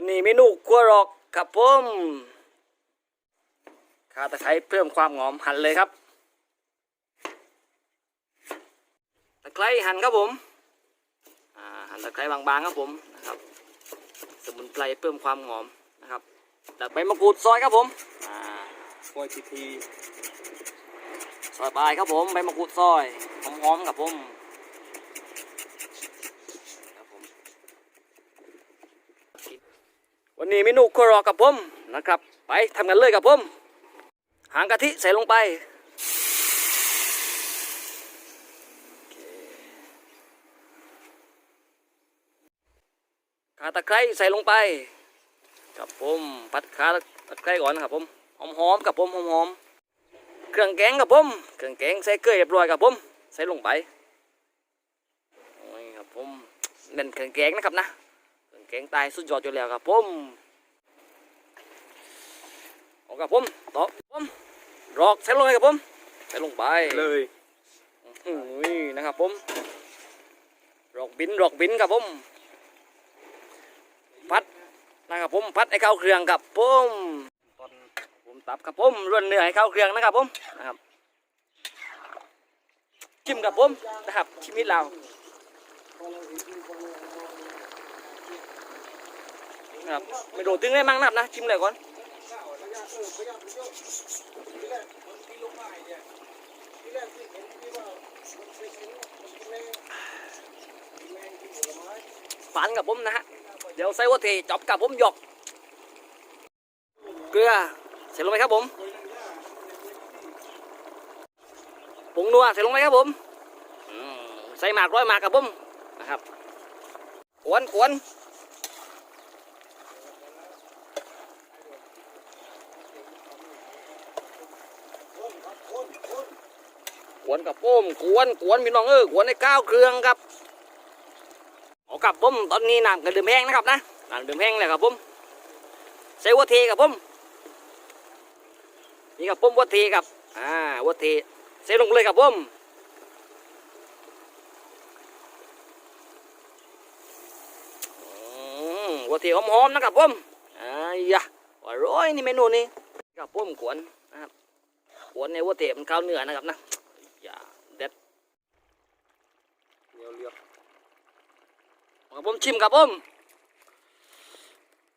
ันนี้เมนูครัวรอกครับผมขาตะไคร้เพิ่มความหอมหั่นเลยครับ ตะไคร้หั่นครับผมหั่นตะไคร้บางๆครับผมนะครับ สมุนไพรเพิ่มความหอมนะครับแล้วใบมะกรูดซอยครับผมอ่าปล่อยทีทีซอยปลายครับผมใบมะกรูดซอยหอมๆครับผมครับผม วันนี้เมนูครัวรอกับผมนะครับ ไปทำกันเลยกับผม หางกะทิใส่ลงไปคข่าตะไคร้ใส่ลงไปครับผมผัดขาตะไคร้ก่อนนะครับผมหอมๆกับผมหอมๆเครื่องแกงกับผมเครื่องแกงใส่เกลือเรียบร้อยกับผมใส่ลงไปโอ้ยครับผมเน้นเครื่องแกงนะครับนะ แกงตายสุดยอดอยู่แล้วครับผมเอาครับผมต่อผมรอกใส่ลงไปครับผมใส่ลงไปเลยอื้อหือนะครับผมรอกบินรอกบินครับผมพัดนะครับผมพัดให้เข้าเครื่องครับผมตอนผมตับครับผมร่วนเนื้อให้เข้าเครื่องนะครับผมนะครับชิมกับผมนะครับชิมนิดเรานะครับไม่โดดตึงได้มั้ง นะครับนะชิมเลยก่อนฝันกับผมนะฮะเดี๋ยวใส่วัตถุจบกับผมหยอกเกลือใส่ลงไปครับผมผงนัวใส่ลงไปครับผมอืมใส่หมากร้อยหมากครับผมนะครับกวนกวน วนกับผมกวนกวนพี่น้องเออกวนในก้าวเครื่องครับเอากับผมตอนนี้น้ำกระดื่มแห้งนะครับนะน้ำดื่มแห้งเลยครับผมใส่วัวเทกับผมนี่กับผมวัวเทกับอ่าวัวเทใส่ลงเลยกับผมอืมวัวเทหอมๆนะครับผมอ่ายะอร่อยนี่เมนูนี้กับผมขวนนะครับขวนในวัวเทมันข้าวเนื้อนะครับนะอย่าเด็ด เหนียวเลือกกับผมชิมกับผม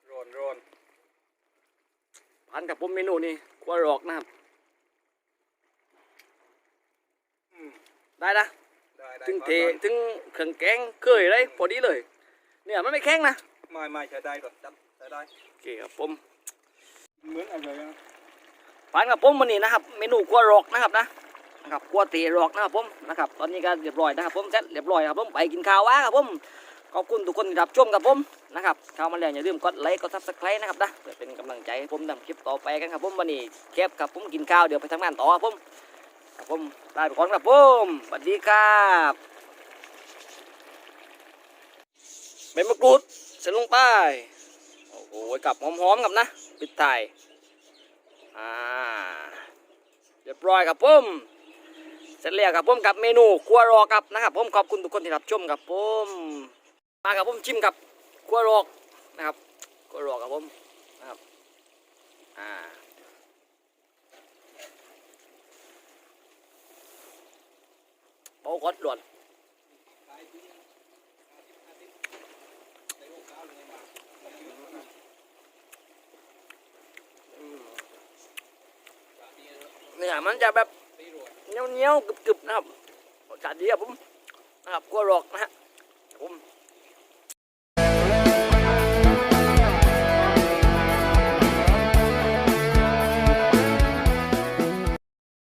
ร้อนร้อนพันกับผมเมนูนี้กัวรอกนะครับอืมได้นะได้ได้ถึงก่อนเทก่อนถึงเครื่องแกงเคยเลยพอดีเลยเนี่ยมันไม่แข็งนะไม่ไม่ใช้ได้ก่อนจับใช้ได้โอเคครับผมเหมือนอะไรนะผ่านกับผมวันนี้นะครับ เมนูกัวรอกนะครับนะ นะครับกัวเตรอกนะครับผมนะครับตอนนี้ก็เรียบร้อยนะครับผมเสร็จเรียบร้อยครับผมไปกินข้าววะครับผมขอบคุณทุกคนที่รับชมกับผมนะครับข้าวมาแล้วอย่าลืมกดไลค์กดซับสไครต์นะครับนะเพื่อเป็นกำลังใจให้ผมทำคลิปต่อไปกันครับผมวันนี้แคบครับผมกินข้าวเดี๋ยวไปทำงานต่อครับผมครับผมลาไปก่อนครับผมสวัสดีครับใบมะกรูดเสร็จลงไปโอ้โหกับหอมๆกับนะปิดท้ายอ่าเรียบร้อยครับผม เสร็จแล้วครับผมกับเมนูครัวรอกครับนะครับผมขอบคุณทุกคนที่รับชมครับผมมากับผมชิมกับครัวรอกนะครับครัวรอกครับผมนะครับอ่าเบากดหลวนอืมเนื้อมันจะแบบ เหนียวๆกึบๆนะครับรสชาติดีครับผมนะครับกัวรอกนะฮะผม